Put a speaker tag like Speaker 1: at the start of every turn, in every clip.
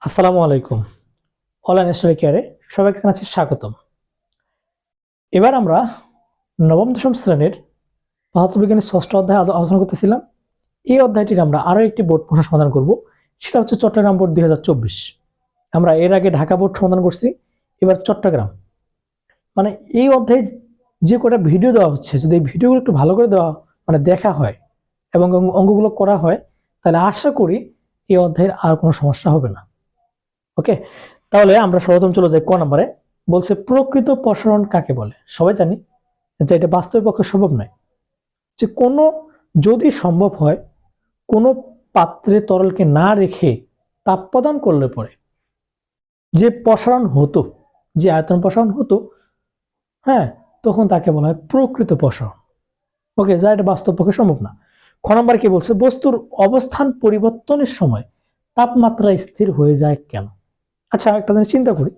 Speaker 1: আসসালামু আলাইকুম। Online study কেয়ারে সবাইকে জানাচ্ছি স্বাগতম। এবার আমরা নবম, দশম শ্রেণির পদার্থবিজ্ঞানের ষষ্ঠ অধ্যায় আলোচনা করতেছিলাম। এই অধ্যায়টির আমরা আরও একটি বোর্ড প্রশ্ন সমাধান করব। সেটা হচ্ছে চট্টগ্রাম বোর্ড দুই হাজার চব্বিশ। আমরা এর আগে ঢাকা বোর্ড সমাধান করছি। এবার চট্টগ্রাম। মানে এই অধ্যায়ে যে কটা ভিডিও দেওয়া হচ্ছে, যদি এই ভিডিওগুলো একটু ভালো করে দেওয়া মানে দেখা হয় এবং অঙ্গ- অঙ্কগুলো করা হয়, তাহলে আশা করি এই অধ্যায়ের আর কোনো সমস্যা হবে না। ওকে তাহলে আমরা সর্বপ্রথম চলে যাই ক নম্বরে। বলছে, প্রকৃত প্রসারণ কাকে বলে? সবাই জানি যে এটা বাস্তবের পক্ষে সম্ভব নয়। যে কোনো, যদি সম্ভব হয়, কোনো পাত্রে তরলকে না রেখে তাপ প্রদান করলে পরে যে প্রসারণ হতো, যে আয়তন প্রসারণ হতো হ্যাঁ তখন তাকে বলা হয় প্রকৃত প্রসারণ। ওকে যা এটা বাস্তব পক্ষে সম্ভব না। খ নম্বর কি বলছে, বস্তুর অবস্থান পরিবর্তনের সময় তাপমাত্রা স্থির হয়ে যায় কেন? আচ্ছা একটা জিনিস চিন্তা করি।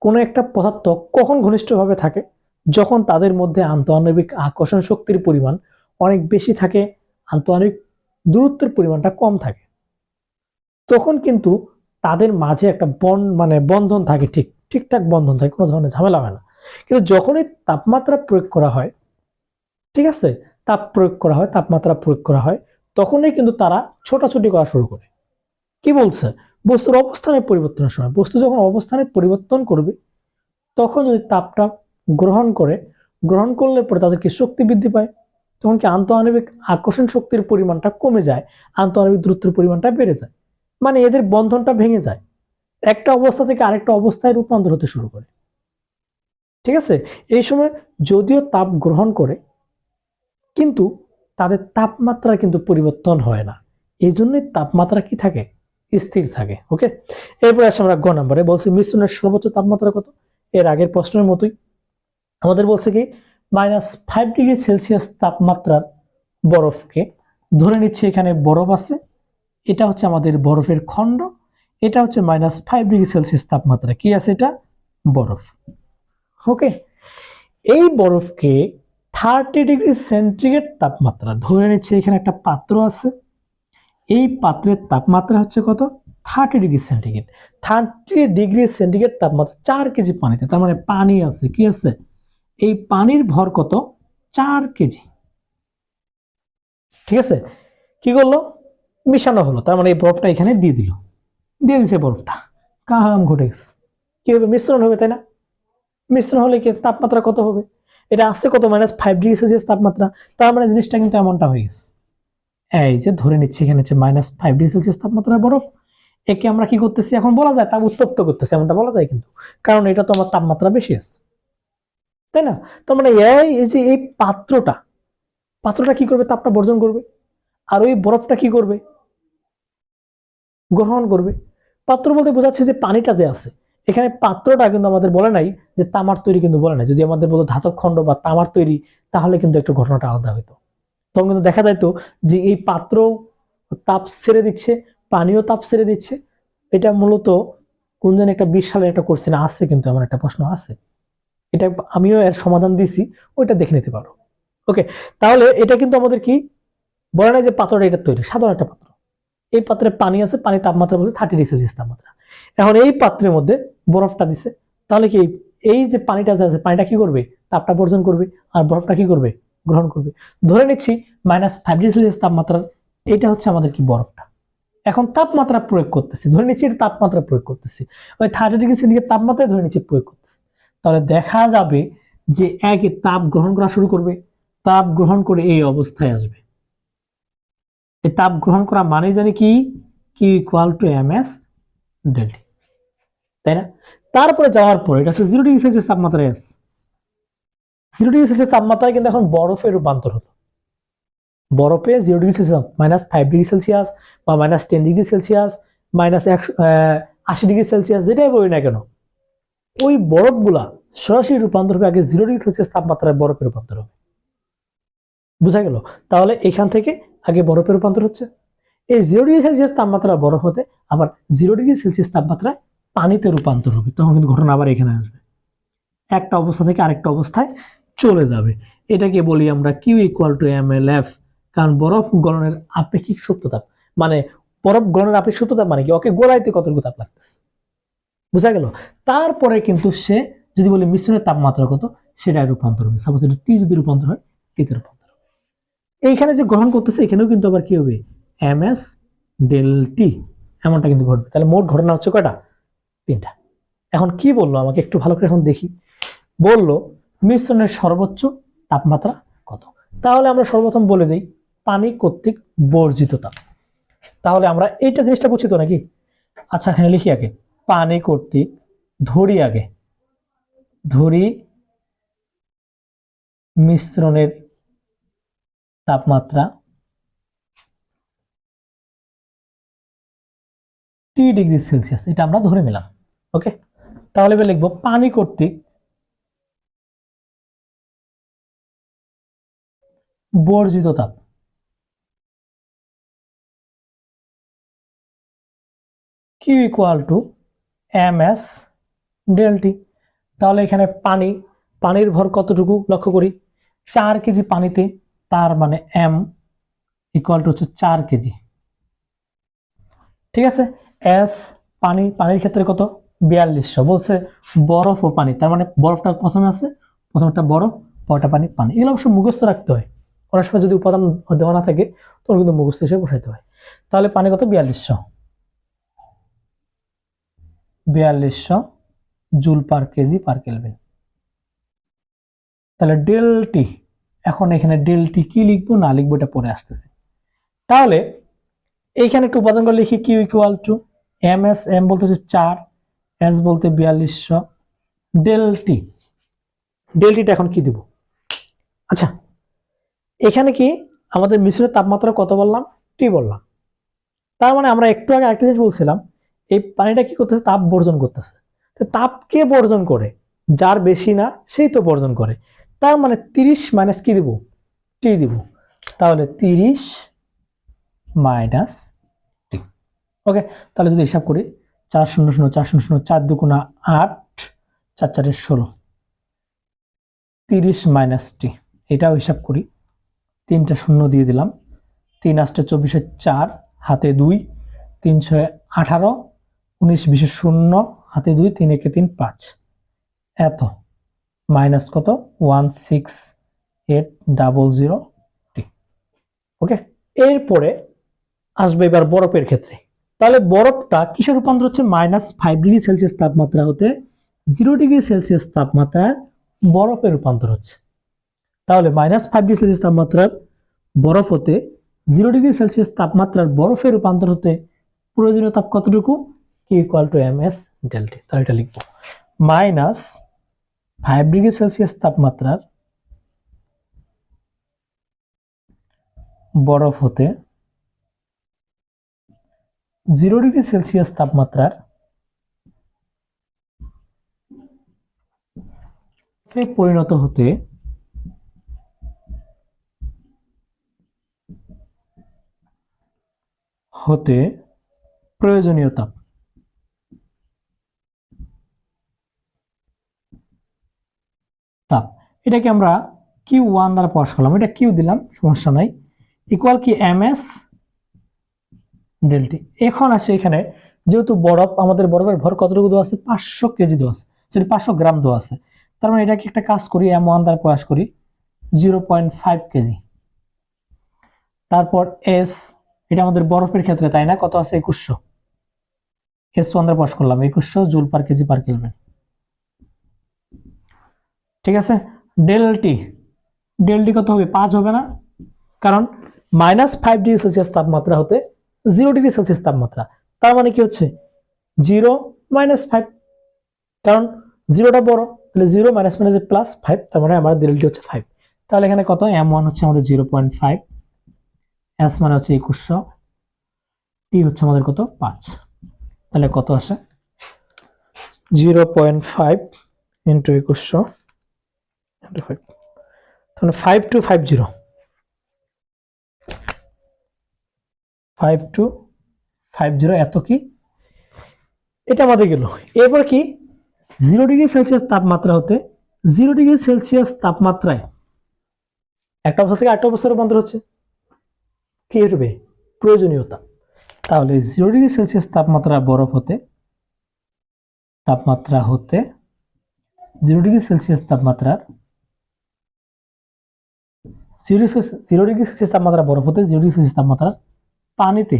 Speaker 1: কোনো একটা পদার্থ কখন ঘনিষ্ঠভাবে থাকে? যখন তাদের মধ্যে আন্তঃআণবিক আকর্ষণ শক্তির পরিমাণ অনেক বেশি থাকে, আন্তঃআণবিক দূরত্বের পরিমাণটা কম থাকে। তখন কিন্তু তাদের মাঝে একটা বন মানে বন্ধন থাকে, ঠিক, ঠিকঠাক বন্ধন থাকে, কোনো ধরনের ঝামেলা হয় না। কিন্তু যখনই তাপমাত্রা প্রয়োগ করা হয়, ঠিক আছে? তাপ প্রয়োগ করা হয়, তাপমাত্রা প্রয়োগ করা হয়, তখনই কিন্তু তারা ছোটাছুটি করা শুরু করে। কি বলছে? বস্তুর অবস্থানের পরিবর্তনের সময়। বস্তু যখন অবস্থানের পরিবর্তন করবে, তখন যদি তাপটা গ্রহণ করে, গ্রহণ করলে পরে তাদের কি শক্তি বৃদ্ধি পায়? তখন কি আন্তঃআণবিক আকর্ষণ শক্তির পরিমাণটা কমে যায়, আন্তঃআণবিক দূরত্বের পরিমাণটা বেড়ে যায়। মানে এদের বন্ধনটা ভেঙে যায়। একটা অবস্থা থেকে আরেকটা অবস্থায় রূপান্তর হতে শুরু করে। ঠিক আছে? এই সময় যদিও তাপ গ্রহণ করে, কিন্তু তাদের তাপমাত্রা কিন্তু পরিবর্তন হয় না। এই জন্যই তাপমাত্রা কি থাকে? স্থির থাকে ওকে এরপরে আসে আমরা গ নাম্বারে, বলছি মিশ্রণের সর্বোচ্চ তাপমাত্রা কত? এর আগের প্রশ্নের মতোই আমাদের বলছে কি মাইনাস ফাইভ ডিগ্রি সেলসিয়াস তাপমাত্রার বরফকে ধরে নিচ্ছে এখানে বরফ আছে, এটা হচ্ছে আমাদের বরফের খণ্ড, এটা হচ্ছে মাইনাস ফাইভ ডিগ্রি সেলসিয়াস তাপমাত্রা, কি আছে এটা? বরফ ওকে এই বরফকে থার্টি ডিগ্রি সেন্টিগ্রেড তাপমাত্রা ধরে নিচ্ছে এখানে একটা পাত্র আছে এই পাত্রের তাপমাত্রা হচ্ছে কত? Thirty degree centigrade thirty degree centigrade তাপমাত্রা চার কেজি পানিতে। তার মানে পানি আছে, কি আছে? এই পানির ভর কত? চার কেজি। ঠিক আছে? কি করল? মিশানো হলো। তার মানে এই বরফটা এখানে দিয়ে দিল। দিয়ে দিছে বরফটা। কাহাম ঘটে গেছে। কি হবে? মিশ্রণ হবে, তাই না? মিশ্রণ হলে কি তাপমাত্রা কত হবে? এটা আসছে কত? মাইনাস ফাইভ ডিগ্রি সেলসিয়াস তাপমাত্রা। তার মানে জিনিসটা কিন্তু এমনটা হয়ে গেছে। এই যে ধরে নিচ্ছি, এখানে হচ্ছে মাইনাস ফাইভ ডিগ্রি সেলসিয়াস তাপমাত্রা বরফ। একে আমরা কি করতেছি? এখন বলা যায় তাপ উত্তপ্ত করতেছি, এমনটা বলা যায় কিন্তু। কারণ এটা তো আমার তাপমাত্রা বেশি আছে। তাই না? তার মানে এই যে এই পাত্রটা পাত্রটা কি করবে? তাপটা বর্জন করবে। আর ওই বরফটা কি করবে? গ্রহণ করবে। পাত্র বলতে বোঝাচ্ছে যে পানিটা যে আছে, এখানে পাত্রটা কিন্তু আমাদের বলে নাই যে তামার তৈরি কিন্তু বলে নাই। যদি আমাদের বলতো ধাতব খণ্ড বা তামার তৈরি, তাহলে কিন্তু একটু ঘটনাটা আলাদা হতো তখন কিন্তু দেখা যাইতো যে এই পাত্র তাপ ছেড়ে দিচ্ছে, পানিও তাপ ছেড়ে দিচ্ছে। এটা মূলত কোন যেন একটা বিশ সালের একটা কোর্সে না আছে কিন্তু আমার একটা প্রশ্ন আছে। এটা আমিও এর সমাধান দিছি, ওইটা দেখে নিতে পারো। ওকে তাহলে এটা কিন্তু আমাদের কি? বলে না যে পাত্রটা এটা তৈরি, সাধারণ একটা পাত্র। এই পাত্রে পানি আছে পানি তাপমাত্রা বলতে থার্টি ডিগ্রি সেলসিয়াস তাপমাত্রা। এখন এই পাত্রের মধ্যে বরফটা দিছে, তাহলে কি এই যে পানিটা আছে, পানিটা কি করবে? তাপটা বর্জন করবে, আর বরফটা কি করবে? গ্রহণ করবে। ধরে নিচ্ছি মাইনাস ফাইভ ডিগ্রি সেলসিয়াস তাপমাত্রার এটা হচ্ছে আমাদের কি বরফটা। এখন তাপমাত্রা প্রয়োগ করতেছি। ধরে নিচ্ছি এটা তাপমাত্রা প্রয়োগ করতেছি। ওই থার্টি ডিগ্রি সেন্টিগ্রেড তাপমাত্রায় ধরে নিচ্ছি প্রয়োগ করতেছি। তাহলে দেখা যাবে যে একে তাপ গ্রহণ করা শুরু করবে। তাপ গ্রহণ করে এই অবস্থায় আসবে। এই তাপ গ্রহণ করা মানে জানি কি? কি equal to M S delta T তাই না? তারপরে যাওয়ার পরে, এটা হচ্ছে জিরো ডিগ্রি সেলসিয়াস তাপমাত্রায় আছে। জিরো ডিগ্রি সেলসিয়াস তাপমাত্রায় কিন্তু এখন বরফে রূপান্তর হলো। বরফে zero degree Celsius minus five degree Celsius বা minus ten degree Celsius minus একশো আশি ডিগ্রি সেলসিয়াস যেটাই বলি না কেন, ওই বরফগুলা সরাসরি রূপান্তর হবে আগে জিরো ডিগ্রি সেলসিয়াস তাপমাত্রায় বরফে রূপান্তর হবে। বুঝা গেল? তাহলে এখান থেকে আগে বরফে রূপান্তর হচ্ছে। এই জিরো ডিগ্রি সেলসিয়াস তাপমাত্রা বরফ হতে আবার জিরো ডিগ্রি সেলসিয়াস তাপমাত্রায় পানিতে রূপান্তর হবে, তখন কিন্তু ঘটনা আবার এখানে আসবে। একটা অবস্থা থেকে আরেকটা অবস্থায় চলে যাবে। এটাকে বলি আমরা Q equal to M L F কারণ বরফ গলনের আপেক্ষিক সত্যতাপ মানে বরফ গণের আপনি সূত্র মানে কি? ওকে গোলাইতে কতটুকু তাপ লাগতেছে? বুঝা গেল? তারপরে কিন্তু সে যদি বলি মিশ্রণের তাপমাত্রা কত, সেটা রূপান্তর হবে। সাপোজ এটা টি যদি রূপান্তর হয় টিতে রূপান্তর হবে। এইখানে যে গ্রহণ করতেছে, এখানেও কিন্তু আবার কি হবে? এম এস ডেল টি এমনটা কিন্তু ঘটবে। তাহলে মোট ঘটনা হচ্ছে কয়টা? তিনটা। এখন কি বলল? আমাকে একটু ভালো করে এখন দেখি। বলল মিশ্রণের সর্বোচ্চ তাপমাত্রা কত? তাহলে আমরা সর্বপ্রথম বলে দিই, পানি কর্তৃক বর্জিত তাপ। তাহলে আমরা এইটা জিনিসটা বুঝি তো নাকি? আচ্ছা এখানে লিখি আগে। পানি কর্তৃক ধরি আগে। ধরি মিশ্রণের তাপমাত্রা টি ডিগ্রি সেলসিয়াস, এটা আমরা ধরে নিলাম। ওকে? তাহলে এবার লিখব, পানি কর্তৃক বর্জিত তাপ। Q equal to M S delta T তাহলে এখানে পানি, পানির ভর কতটুকু লক্ষ্য করি? চার কেজি পানিতে তার মানে এম ইকুয়াল টু হচ্ছে চার কেজি। ঠিক আছে? এস পানি, পানির ক্ষেত্রে কত? বিয়াল্লিশশো। বলছে বরফ ও পানি, তার মানে বরফটা প্রথমে আছে প্রথমটা বরফ, পরটা পানি পানি। এগুলো অবশ্য মুখস্থ রাখতে হয়। অনেক সময় যদি উপাদান দেওয়া না থাকে, তখন কিন্তু মুখস্থ হিসেবে বসাইতে হয়। তাহলে পানি কত? বিয়াল্লিশশো। বিয়াল্লিশশো joule per KG per kelvin. তাহলে ডেলটি এখন এখানে ডেলটি কি লিখব না লিখব এটা পরে আসতেছে। তাহলে এইখানে একটু উপাদানগুলো লিখি, Q equal to M S, M বলতে হচ্ছে চার, এস বলতে বিয়াল্লিশশো। ডেলটি ডেলটিটা এখন কি দিব? আচ্ছা এখানে কি আমাদের মিশ্রের তাপমাত্রা কত বললাম? টি বললাম। তার মানে আমরা একটু আগে আরেকটা জিনিস বলছিলাম, এই পানিটা কি করতেছে? তাপ বর্জন করতেছে। তো তাপ কে বর্জন করে, যার বেশি না, সেই তো বর্জন করে। তার মানে তিরিশ মাইনাস কি দিব? টি দিব। তাহলে তিরিশ মাইনাস টি ওকে তাহলে যদি হিসাব করি, চার শূন্য শূন্য, চার শূন্য শূন্য, চার দুগুণা আট, চার চারের ষোলো। তিরিশ মাইনাস টি এটাও হিসাব করি। তিনটা শূন্য দিয়ে দিলাম। তিন আষ্টে চব্বিশে চার, হাতে দুই, তিন ছয় আঠারো, উনিশ বিশে শূন্য, হাতে দুই, তিন একে তিন পাঁচ। এত। মাইনাস কত? One six eight double zero okay? এরপরে আসবে এবার বরফের ক্ষেত্রে। তাহলে বরফটা কিসে রূপান্তর হচ্ছে? মাইনাস ফাইভ ডিগ্রি সেলসিয়াস তাপমাত্রা হতে জিরো ডিগ্রি সেলসিয়াস তাপমাত্রায় বরফে রূপান্তর হচ্ছে। তাহলে মাইনাস ফাইভ ডিগ্রি সেলসিয়াস তাপমাত্রার বরফ হতে জিরো ডিগ্রি সেলসিয়াস তাপমাত্রার বরফে রূপান্তর হতে প্রয়োজনীয় তাপ কতটুকু? Q equal to M S delta T তাহলে এটা লিখব। মাইনাস ফাইভ ডিগ্রি সেলসিয়াস তাপমাত্রার বরফ হতে জিরো ডিগ্রি সেলসিয়াস তাপমাত্রার পরিণত হতে হতে প্রয়োজনীয় তাপ। তাপ, এটাকে আমরা কিউ ওয়ান দ্বারা প্রকাশ করলাম। এটা কিউ দিলাম, সমস্যা নাই। ইকুয়াল কি এম এস ডেলটি এখন আসে এখানে, যেহেতু বরফ, আমাদের বরফের ভর কতটুকু দেওয়া আছে? পাঁচশো কেজি দেওয়া আছে, সরি, পাঁচশো গ্রাম দেওয়া আছে। তার মানে এটাকে একটা কাজ করি এম ওয়ান দ্বারা প্রকাশ করি জিরো পয়েন্ট ফাইভ কেজি। তারপর এস এটা আমাদের বরফের ক্ষেত্রে, তাই না? কত আছে? একুশশো। এস দ্বারা প্রকাশ করলাম। একুশশো, joule per KG per kelvin ঠিক আছে? ডেলটি ডেলটি কত হবে? পাঁচ হবে না। কারণ মাইনাস ফাইভ ডিগ্রি সেলসিয়াস তাপমাত্রা হতে জিরো ডিগ্রি সেলসিয়াস তাপমাত্রা। তার মানে কি হচ্ছে? Zero minus five. কারণ জিরোটা বড়, তাহলে zero minus minus plus five তার মানে আমার ডেলটি হচ্ছে ফাইভ তাহলে এখানে কত? এম ওয়ান হচ্ছে আমাদের জিরো পয়েন্ট ফাইভ এস মানে হচ্ছে একুশশো টি হচ্ছে আমাদের কত? পাঁচ। তাহলে কত আসে? জিরো পয়েন্ট ফাইভ ইন্টু একুশশো ইন্টু ফাইভ তাহলে five two five zero five two five zero এত কি? এটা আমাদের গেল। এরপর কি? জিরো ডিগ্রি সেলসিয়াস তাপমাত্রা হতে জিরো ডিগ্রি সেলসিয়াস তাপমাত্রায় একটা অবস্থা থেকে একটা অবস্থায় রূপান্তর হচ্ছে। কি প্রয়োজনীয়তা। তাহলে জিরো ডিগ্রি সেলসিয়াস তাপমাত্রা বরফ হতে, তাপমাত্রা হতে জিরো ডিগ্রি সেলসিয়াস তাপমাত্রার জিরো জিরো ডিগ্রি সেলসিয়াস তাপমাত্রা বরফ হতে জিরো ডিগ্রি সেলসিয়াস তাপমাত্রার পানিতে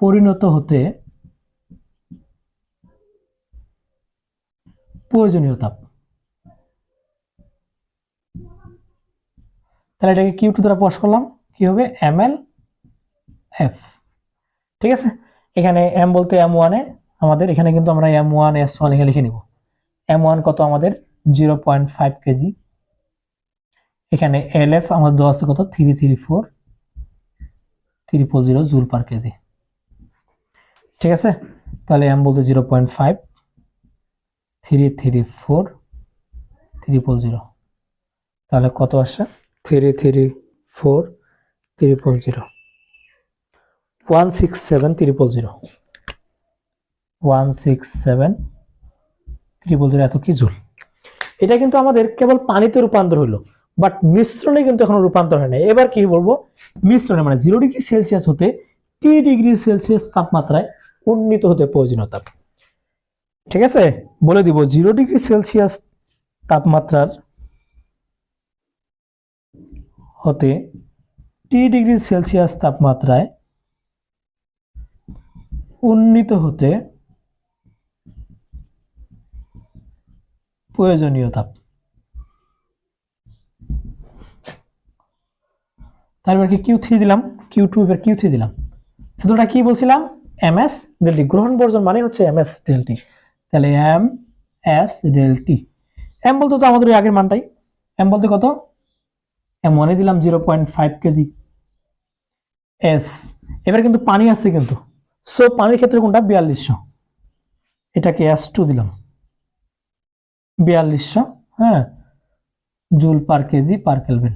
Speaker 1: পরিণত হতে প্রয়োজনীয় তাপ। তাহলে এটাকে কিউ টু দ্বারা প্রকাশ করলাম। কি হবে? এম এল এফ ঠিক আছে? এখানে এম বলতে এম ওয়ানে আমাদের এখানে কিন্তু আমরা এম ওয়ান এস ওয়ান এখানে লিখে নিব। এম ওয়ান কত আমাদের? জিরো পয়েন্ট ফাইভ কেজি এখানে এল এফ আমাদের দেওয়া আছে কত? Three three four triple zero joule per KG ঠিক আছে? তাহলে এম বলতে zero point five three three four triple zero তাহলে কত আসে? Three three four triple zero one six seven triple zero one six seven triple zero এত কি joule? এটা কিন্তু আমাদের কেবল পানিতে রূপান্তর হলো বাট মিশ্রণে কিন্তু এখনও রূপান্তর হয় না এবার কি বলব? মিশ্রণে মানে জিরো ডিগ্রি সেলসিয়াস হতে টি ডিগ্রি সেলসিয়াস তাপমাত্রায় উন্নীত হতে প্রয়োজনীয় তাপ ঠিক আছে? বলে দিব জিরো ডিগ্রি সেলসিয়াস তাপমাত্রার হতে টি ডিগ্রি সেলসিয়াস তাপমাত্রায় উন্নীত হতে প্রয়োজনীয় তাপ। তারপর কি কিউ থ্রি দিলাম? কিউ টু এবার কিউ থ্রি দিলাম। শুধুটা কি বলছিলাম? এম এস ডেলটি গ্রহণ বর্জন মানে হচ্ছে এম এস ডেলটি তাহলে এম এস ডেলটি এম বলতে তো আমাদের আগের মানটাই। এম বলতে কত? ওয়ানে দিলাম zero point five KG. S এবার কিন্তু পানি আছে কিন্তু। সো পানির ক্ষেত্রে কোনটা? বিয়াল্লিশশো। এটাকে এস টু দিলাম। বিয়াল্লিশশো হ্যাঁ? Joule per KG per kelvin.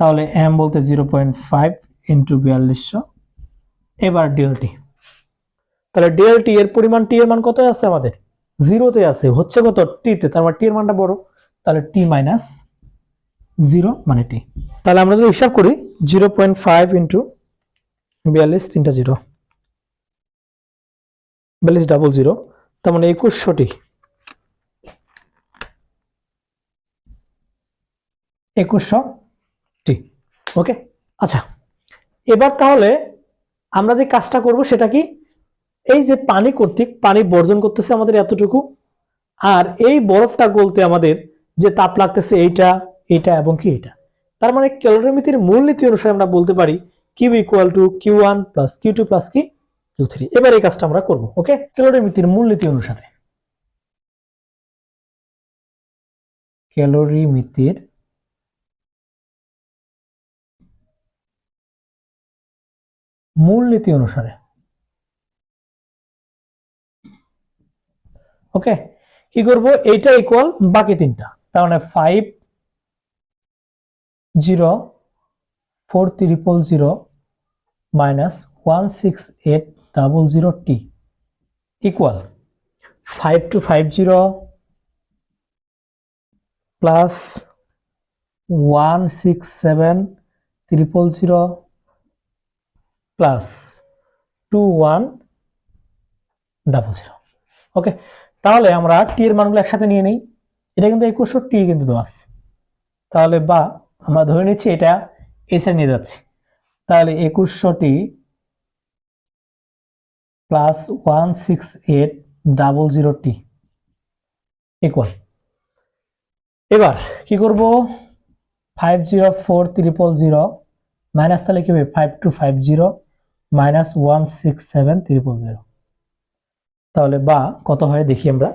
Speaker 1: তাহলে এম বলতে জিরো পয়েন্ট ফাইভ ইন্টু বিয়াল্লিশশো। এবার ডিএলটি তাহলে ডিএলটি এর পরিমাণ টি এর মান কত আছে আমাদের? জিরোতে আছে। হচ্ছে কত? টিতে তার মানে টি এর মানটা বড়। তাহলে টি মাইনাস জিরো মানে টি। তাহলে আমরা যদি হিসাব করি, জিরো পয়েন্ট ফাইভ ইন্টু বিয়াল্লিশ তিনটা জিরো। বিয়াল্লিশ ডাবল জিরো, তার মানে একুশশো টি। একুশশো টি। ওকে? আচ্ছা এবার তাহলে আমরা যে কাজটা করব সেটা কি? এই যে পানি কর্তৃক পানি বর্জন করতেছে আমাদের এতটুকু, আর এই বরফটা গলতে আমাদের যে তাপ লাগতেছে এইটা এইটা এবং কি এটা। তার মানে ক্যালোরিমিতির মূলনীতি অনুসারে আমরা বলতে পারি Q equal to Q one plus Q two plus কি কিউ থ্রি এবার এই কাজটা আমরা করব ওকে ক্যালোরিমিতির মূলনীতি অনুসারে। ক্যালোরিমিতির মূলনীতি অনুসারে। ওকে কি করব? এইটা ইকুয়াল বাকি তিনটা। তার মানে five zero, four triple zero, minus one six eight double zero T equal five two five zero plus one six seven triple zero plus two one double zero. Okay, তাহলে আমরা টি এর মানগুলো একসাথে নিয়ে নিই। এটা কিন্তু একুশশো টি কিন্তু দেওয়া আছে। তাহলে বা আমরা ধরে নিচ্ছি এটা সাইড নিয়ে যাচ্ছি। তাহলে একুশশো T plus one six eight double zero T equal এবার কি করব? Five zero four triple zero minus তাহলে কি হবে? Five two five zero minus one six seven triple zero তাহলে বা কত হয় দেখি আমরা।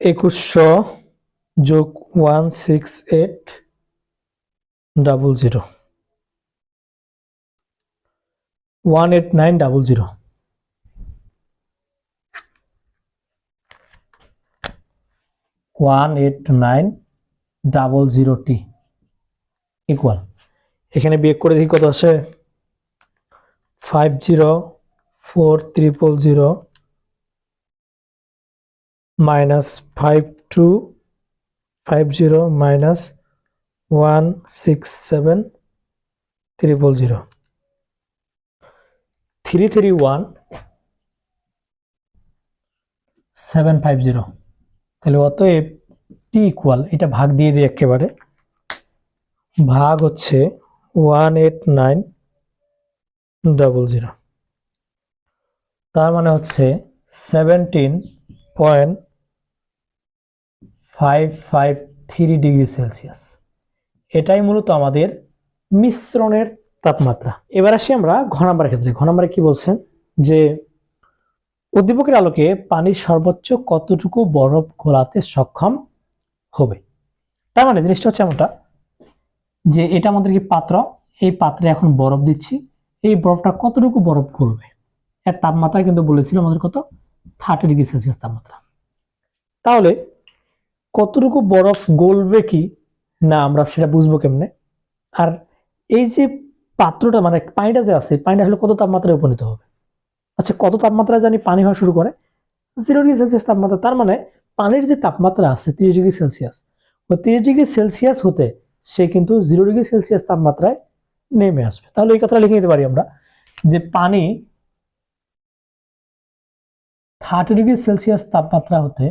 Speaker 1: একুশশো যোগ one six eight double zero. One eight nine double zero. One eight nine double zero T equal. এখানে বিয়োগ করে দেখি কত আসে? Five zero, four, triple zero minus five two five zero minus one six seven triple zero three three one seven five zero তাহলে অতএব T equal এটা ভাগ দিয়ে দিই একেবারে। ভাগ হচ্ছে one eight nine double zero তার মানে হচ্ছে seventeen point five five three degree Celsius এটাই মূলত আমাদের মিশ্রণের তাপমাত্রা। এবার আসি আমরা ঘ ক্ষেত্রে। ঘ নাম্বারে কি বলছেন যে উদ্দীপকের আলোকে পানির সর্বোচ্চ কতটুকু বরফ গলাতে সক্ষম হবে? তার মানে জিনিসটা হচ্ছে এমনটা যে এটা আমাদের কি পাত্র? এই পাত্রে এখন বরফ দিচ্ছি। এই বরফটা কতটুকু বরফ গলবে এর তাপমাত্রা কিন্তু বলেছিল আমাদের কত? থার্টি ডিগ্রি সেলসিয়াস তাপমাত্রা। তাহলে কতটুকু বরফ গলবে কি? না, আমরা সেটা বুঝব কেমনে? আর এই যে পাত্রটা মানে পানিটা যে আছে, পানিটা আসলে কত তাপমাত্রায় উপনীত হবে? আচ্ছা কত তাপমাত্রায় জানি পানি হওয়া শুরু করে? জিরো ডিগ্রি সেলসিয়াস তাপমাত্রা, তার মানে পানির যে তাপমাত্রা আছে, তিরিশ ডিগ্রি সেলসিয়াস ওই তিরিশ ডিগ্রি সেলসিয়াস হতে সে কিন্তু জিরো ডিগ্রি সেলসিয়াস তাপমাত্রায় নেমে আসবে। তাহলে এই কথাটা লিখে নিতে পারি আমরা, যে পানি থার্টি ডিগ্রি সেলসিয়াস তাপমাত্রা হতে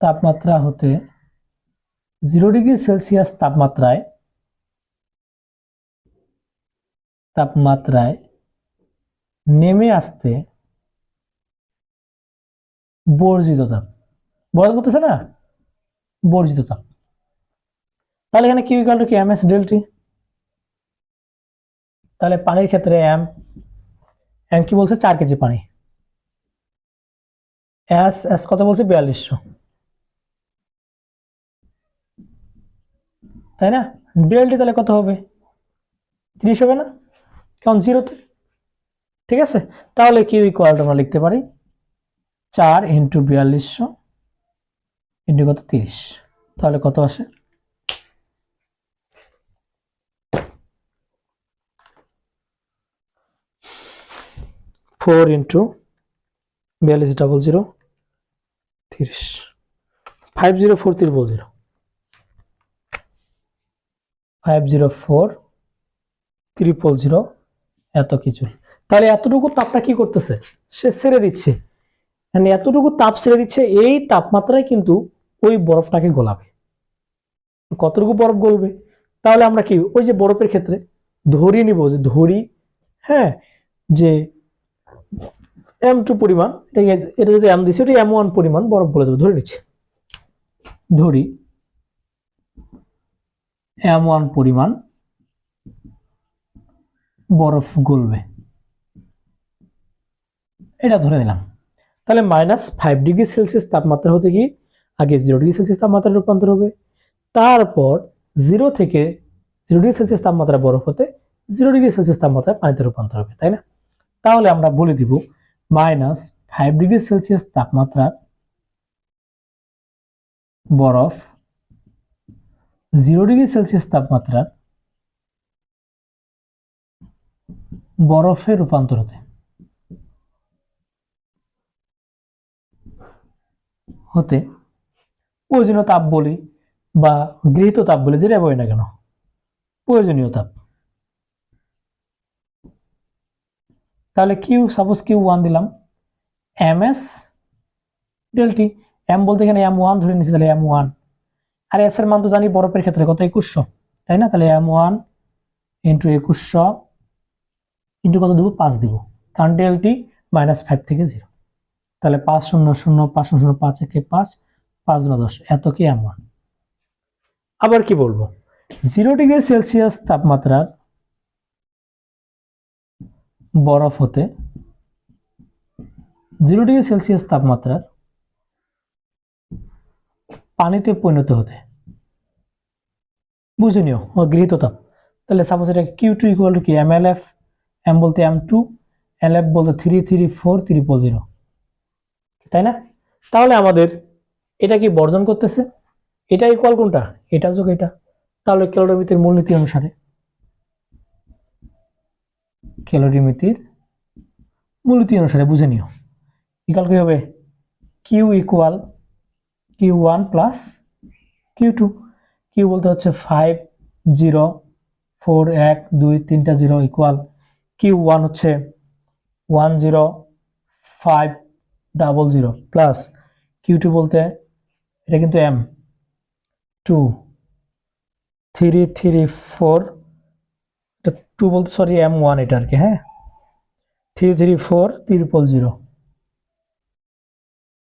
Speaker 1: তাপমাত্রা হতে জিরো ডিগ্রি সেলসিয়াস তাপমাত্রায় তাপমাত্রায় নেমে আসতে বর্জিত তাপ। বর্জন করতেছে না? বর্জিত তাপ। তাহলে এখানে কিউ ইকাল টু কি এম এস ডেলটি তাহলে পানির ক্ষেত্রে এম এম কি বলছে? চার কেজি পানি। এস এস কত বলছে? বিয়াল্লিশশো। তাই না? ডেলটি তাহলে কত হবে? তিরিশ হবে না? কারণ জিরোতে ঠিক আছে? তাহলে কিউ ইকুয়ালটা আমরা লিখতে পারি? চার ইন্টু বিয়াল্লিশশো ইন্টু কত? তিরিশ। তাহলে কত আসে? ফোর ইন্টু বিয়াল্লিশ ডাবল জিরো তিরিশ। Five zero four triple zero five zero four triple zero এত কিছু। তাহলে এতটুকু তাপটা কি করতেছে? সে ছেড়ে দিচ্ছে। মানে এতটুকু তাপ ছেড়ে দিচ্ছে, এই তাপমাত্রায় কিন্তু ওই বরফটাকে গলাবে। কতটুকু বরফ গলবে? তাহলে আমরা কি, ওই যে বরফের ক্ষেত্রে ধরি নিব, যে ধরি হ্যাঁ যে এম টু পরিমাণ এটা- এটা যদি এম দিচ্ছে ওটা এম ওয়ান পরিমাণ বরফ বলে দেবো ধরে নিচ্ছি। ধরি। এম ওয়ান পরিমাণ বরফ গলবে। এটা ধরে নিলাম। তাহলে মাইনাস ফাইভ ডিগ্রি সেলসিয়াস তাপমাত্রা হতে কি? আগে জিরো ডিগ্রি সেলসিয়াস তাপমাত্রা রূপান্তর হবে। তারপর জিরো থেকে জিরো ডিগ্রি সেলসিয়াস তাপমাত্রা বরফ হতে জিরো ডিগ্রি সেলসিয়াস তাপমাত্রায় পানিতে রূপান্তর হবে, তাই না? তাহলে আমরা বলে দিব মাইনাস ফাইভ ডিগ্রি সেলসিয়াস তাপমাত্রার বরফ জিরো ডিগ্রি সেলসিয়াস তাপমাত্রার বরফে রূপান্তর হতে হতে প্রয়োজনীয় তাপ বলি বা গৃহীত তাপ বলি যেটা বলি না কেন? প্রয়োজনীয় তাপ। তাহলে কিউ সাপোজ কিউ ওয়ান দিলাম M S delta T M বলতে এখানে এম ওয়ান ধরে নিচ্ছি, তাহলে এম ওয়ান আর এস এর মান তো জানি বরফের ক্ষেত্রে কত একুশশো, তাই না? তাহলে এম ওয়ান ইন্টু একুশশো ইন্টু কত দেবো? পাঁচ দিব। কারণ ডেলটি মাইনাস ফাইভ থেকে জিরো তাহলে পাঁচ শূন্য শূন্য, পাঁচ শূন্য শূন্য, পাঁচ একে পাঁচ পাঁচ ন দশ। এত কি এম ওয়ান আবার কি বলব? জিরো ডিগ্রি সেলসিয়াস তাপমাত্রার বরফ হতে জিরো ডিগ্রি সেলসিয়াস তাপমাত্রার পানিতে পরিণত হতে। বুঝে নিও গৃহীত তাপ। তাহলে সাপোজ এটা কিউ টু ইকুয়াল টু কি এম এল এফ এম বলতে এম টু এল এফ বলতে three three four triple zero তাই না? তাহলে আমাদের এটা কি বর্জন করতেছে? এটা ইকুয়াল কোনটা? এটা যোগ এটা। তাহলে ক্যালোরিমিতির মূলনীতি অনুসারে ক্যালোরিমিতির মূলনীতি অনুসারে বুঝে নিও। ইকাল কি হবে Q equal Q one plus Q two Q বলতে হচ্ছে ফাইভ জিরো ফোর এক, দুই, তিনটা জিরো ইকুয়াল কিউ ওয়ান হচ্ছে one zero five double zero plus Q two বলতে এটা কিন্তু M two three three four এটা টু বলতে সরি এম ওয়ান এটা আর কি হ্যাঁ? Three three four triple zero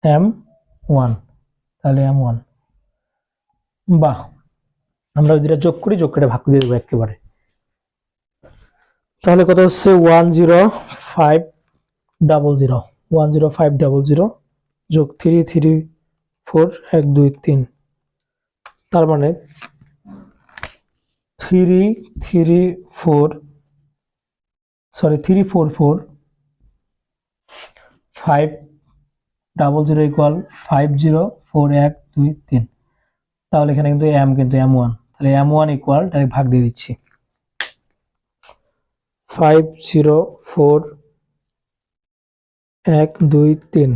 Speaker 1: M one তাহলে এম ওয়ান বাহ, আমরা যেটা যোগ করি যোগ করে ভাগ দিয়ে দেবো একেবারে। তাহলে কত হচ্ছে? One zero five double zero. One zero five double zero যোগ থ্রি থ্রি, ফোর, এক, দুই, তিন। তার মানে three three, four, sorry, three, four four, five, double zero equal five zero four এক, দুই, তিন। তাহলে এখানে কিন্তু এম কিন্তু এম ওয়ান তাহলে এম ওয়ান ইকুয়াল ডাইরেক্ট ভাগ দিয়ে দিচ্ছি। ফাইভ জিরো ফোর এক, দুই, তিন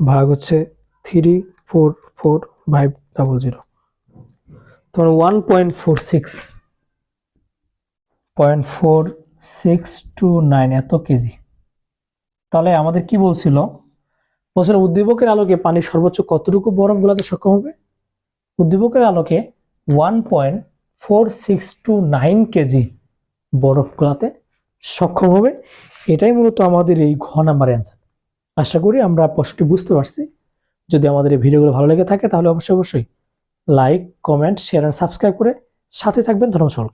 Speaker 1: ভাগ হচ্ছে three four four five double zero তোমার one point four six point four six two nine এত কেজি। তাহলে আমাদের কি বলছিল? বছর উদ্দীপকের আলোকে পানি সর্বোচ্চ কতটুকু বরফ গলাতে সক্ষম হবে? উদ্দীপকের আলোকে one point four six two nine KG বরফ গলাতে সক্ষম হবে। এটাই মূলত আমাদের এই ঘ নাম্বার অ্যান্সার আশা করি আমরা প্রশ্নটি বুঝতে পারছি। যদি আমাদের এই ভিডিওগুলো ভালো লেগে থাকে তাহলে অবশ্যই অবশ্যই like comment share and subscribe করে সাথে থাকবেন ধর্মসল